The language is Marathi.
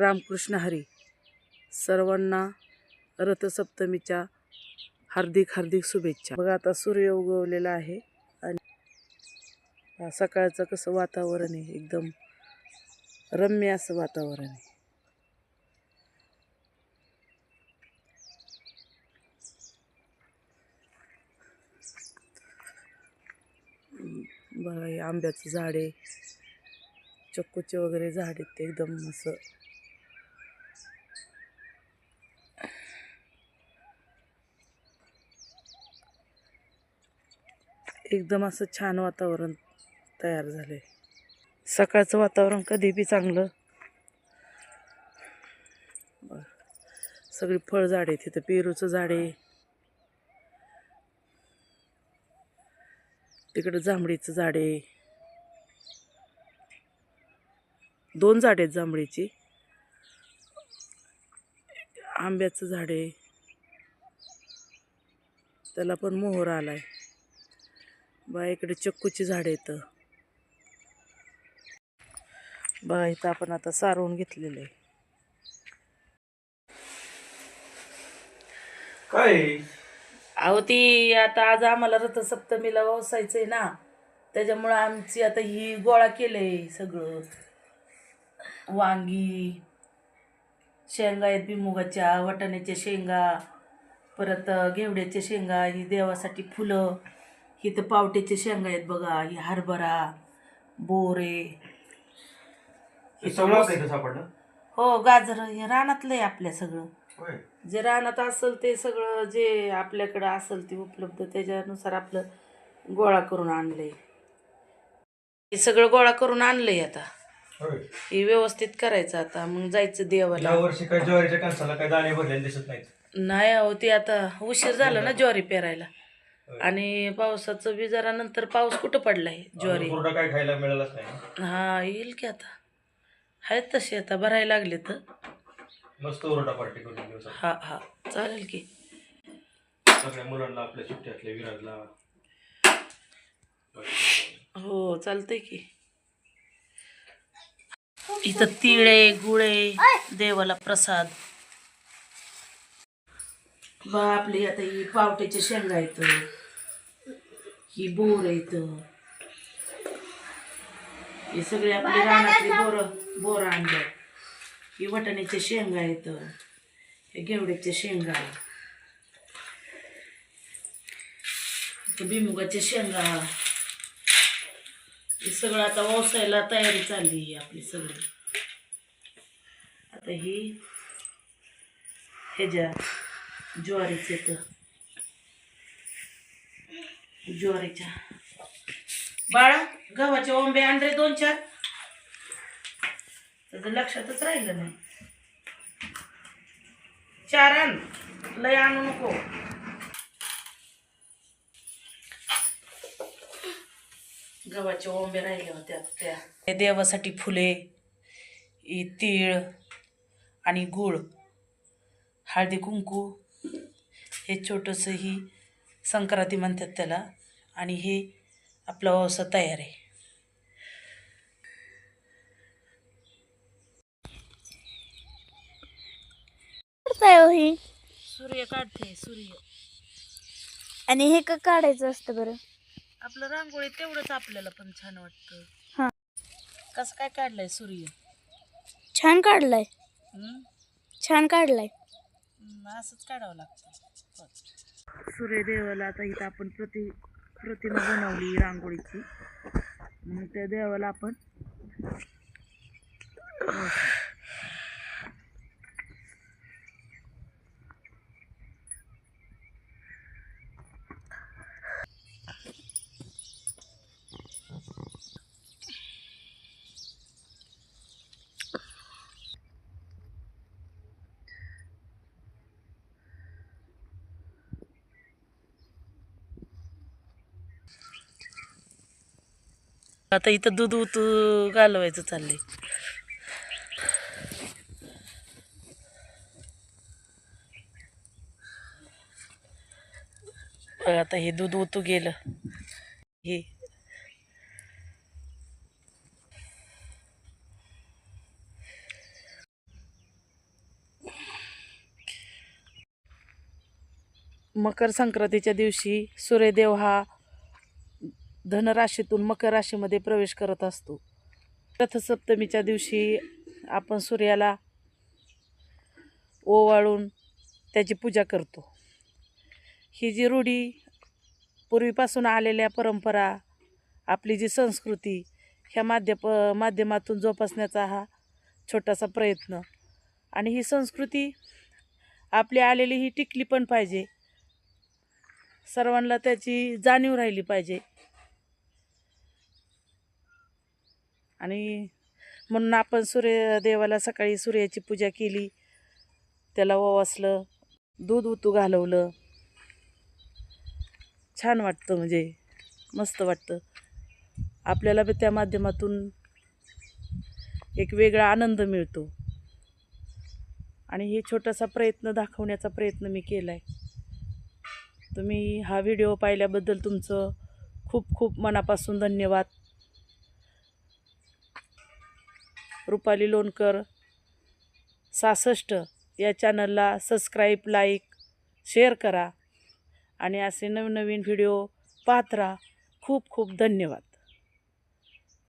रामकृष्ण हरी. सर्वांना रथसप्तमीच्या हार्दिक हार्दिक शुभेच्छा. बघा आता सूर्य उगवलेला आहे आणि सकाळचं कसं वातावरण आहे? एकदम रम्य असं वातावरण आहे. बघा हे आंब्याचं झाड आहे. चक्कूचे वगैरे झाड आहेत ते एकदम असं एकदम असं छान वातावरण तयार झालं आहे सकाळचं वातावरण कधी बी चांगलं. बरं. सगळी फळझाडे तिथं पेरूचं झाड आहे. तिकडं जांभळीचं झाड आहे. दोन झाड आहेत जांभळीची. आंब्याचं झाड आहे. त्याला पण मोहर आला आहे बा इकडे चक्कूची झाड आहेत बघा इथं आपण आता सारवून घेतलेलं आहे. काय? अहो ती आता आज आम्हाला रथसप्तमीला वसायचंय ना त्याच्यामुळं आमची आता ही गोळा केलंय सगळं. वांगी शेंगा आहेत बिमुगाच्या वाटाण्याच्या शेंगा परत घेवड्याच्या शेंगा ही देवासाठी फुलं. ही तर पावट्याच्या शेंगा आहेत बघा ही हरभरा बोरे. हे सगळं आपल्या इथं सापडलं? हो गाजर हे रानातलं आहे आपल्या सगळं. होय. जे रानात असेल ते सगळं जे आपल्याकडं असेल ते उपलब्ध त्याच्यानुसार आपलं गोळा करून आणलंय. हे सगळं गोळा करून आणलंय आता. होय. हे व्यवस्थित करायचं आता मग जायचं देवाला. या वर्षी काय ज्वारीच्या कणसाला काय दाणे भरलेले दिसत नाहीत. नाही अहो ते आता उशीर झाला ना ज्वारी पेरायला. आणि पावसाचं बी जरा नंतर पाऊस कुठं पडलाय? ज्वारी. पूर्ण काय खायला मिळालंच नाही. हा येईल की आता. आहेत तसे आता भरायला लागले तर मस्त ओरडा पार्टी करून दिवसात हा हा. चालेल की. सगळ्या मुलांना आपल्या सुट्ट्यातल्या विराजला. हो चालतंय की. इथं तिळे गुळे देवाला प्रसाद. बा आपली आता ही पावट्याच्या शेंगा येत ही बोर येत हे सगळे आपली रानातली बोर बोर आणलं. ही वटाण्याच्या शेंगा येत हे घेवड्याच्या शेंगा. इथं बिमुगाच्या शेंगा. हे सगळं आता व्यवसायाला तयारी चालली आहे आपली सगळी. आता ही ह्याच्या ज्वारीचे तर ज्वारीच्या. बाळा गव्हाचे ओंबे आणले दोन चार. त्याचं लक्षातच राहिलं नाही. चार आण. लय आणू नको. गव्हाचे ओंबे राहिले होते त्या. हे देवासाठी फुले तीळ आणि गूळ हळदी कुंकू हे छोटंसं ही संक्रांती म्हणतात त्याला. आणि हे आपला व्यवसाय तयार आहे. हो सूर्य काढते सूर्य. आणि हे का काढायचं असतं बरं? आपलं रांगोळी तेवढंच आपल्याला पण छान वाटतं. हा. कसं काय काढलंय सूर्य? छान काढलाय. हं? छान काढलाय. असंच काढावं लागतं. सूर्यदेवाला आता इथं आपण प्रति प्रतिमा बनवली रांगोळीची. मग त्या देवाला आपण आता इथं दूध उतू घालवायचं चाललंय. आता हे दूध उतू गेलं. हे. मकर संक्रांतीच्या दिवशी सूर्यदेव हा धनराशीतून मकर राशीमध्ये प्रवेश करत असतो. रथसप्तमीच्या दिवशी आपण सूर्याला ओवाळून त्याची पूजा करतो. ही जी रूढी पूर्वीपासून आलेल्या परंपरा आपली जी संस्कृती ह्या माध्यप माध्यमातून जोपासण्याचा हा छोटासा प्रयत्न. आणि ही संस्कृती आपली आलेली ही टिकली पण पाहिजे. सर्वांना त्याची जाणीव राहिली पाहिजे. आणि म्हणून आपण सूर्यदेवाला सकाळी सूर्याची पूजा केली. त्याला ओवासलं दूध उतू घालवलं. छान वाटतं म्हणजे मस्त वाटतं. आपल्याला बी त्या माध्यमातून एक वेगळा आनंद मिळतो. आणि हे छोटासा प्रयत्न दाखवण्याचा प्रयत्न मी केला आहे तुम्ही हा व्हिडिओ पाहिल्याबद्दल तुमचं खूप खूप मनापासून धन्यवाद. रुपाली लोणकर. सहासष्ट या चॅनलला सबस्क्राईब लाईक शेअर करा. आणि असे नवनवीन व्हिडिओ पाहत राहा. खूप खूप धन्यवाद.